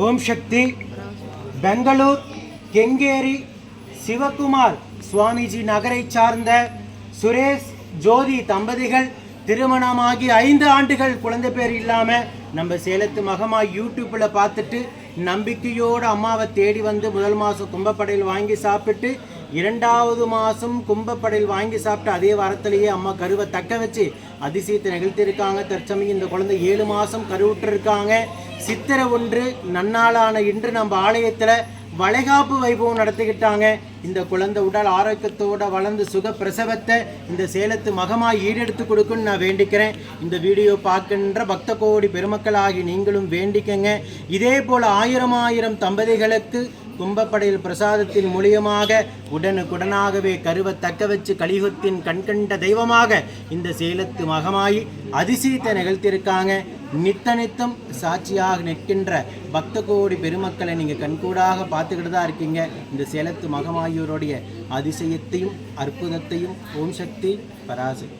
ஓம் சக்தி பெங்களூர் கெங்கேரி சிவகுமார் சுவாமிஜி நகரை சார்ந்த சுரேஷ் ஜோதி தம்பதிகள் திருமணமாகி ஐந்து ஆண்டுகள் குழந்தை பேர் இல்லாமல் நம்ம சேலத்து மகமா யூடியூப்பில் பார்த்துட்டு நம்பிக்கையோடு அம்மாவை தேடி வந்து முதல் மாதம் கும்பப்படையில் வாங்கி சாப்பிட்டு இரண்டாவது மாதம் கும்பப்படையில் வாங்கி சாப்பிட்டு அதே வாரத்திலேயே அம்மா கருவை தக்க வச்சு அதிசயத்தை நிகழ்த்தியிருக்காங்க. தற்சமயம் இந்த குழந்தை ஏழு மாதம் கருவுற்றிருக்காங்க. சித்திரை ஒன்று நன்னாளான இன்று நம்ம ஆலயத்தில் வளைகாப்பு வைபவம் நடத்திக்கிட்டாங்க. இந்த குழந்தை உடல் ஆரோக்கியத்தோட வளர்ந்து சுக பிரசவத்தை இந்த சேலத்து மகமாய் ஈடெடுத்து கொடுக்குன்னு நான் வேண்டிக்கிறேன். இந்த வீடியோ பார்க்கின்ற பக்த கோடி பெருமக்களாகி நீங்களும் வேண்டிக்கங்க. இதே போல் ஆயிரம் ஆயிரம் தம்பதிகளுக்கு கும்பப்படையில் பிரசாதத்தின் மூலியமாக உடனுக்குடனாகவே கருவை தக்க வச்சு கலியுகத்தின் கண்கண்ட தெய்வமாக இந்த சேலத்து மகமாயி அதிசயத்தை நிகழ்த்தியிருக்காங்க. நித்த நித்தம் சாட்சியாக நிற்கின்ற பக்த கோடி பெருமக்களை நீங்கள் கண்கூடாக பார்த்துக்கிட்டு தான் இருக்கீங்க. இந்த சேலத்து மகமாயூருடைய அதிசயத்தையும் அற்புதத்தையும் ஓம் சக்தி பராசக்தி.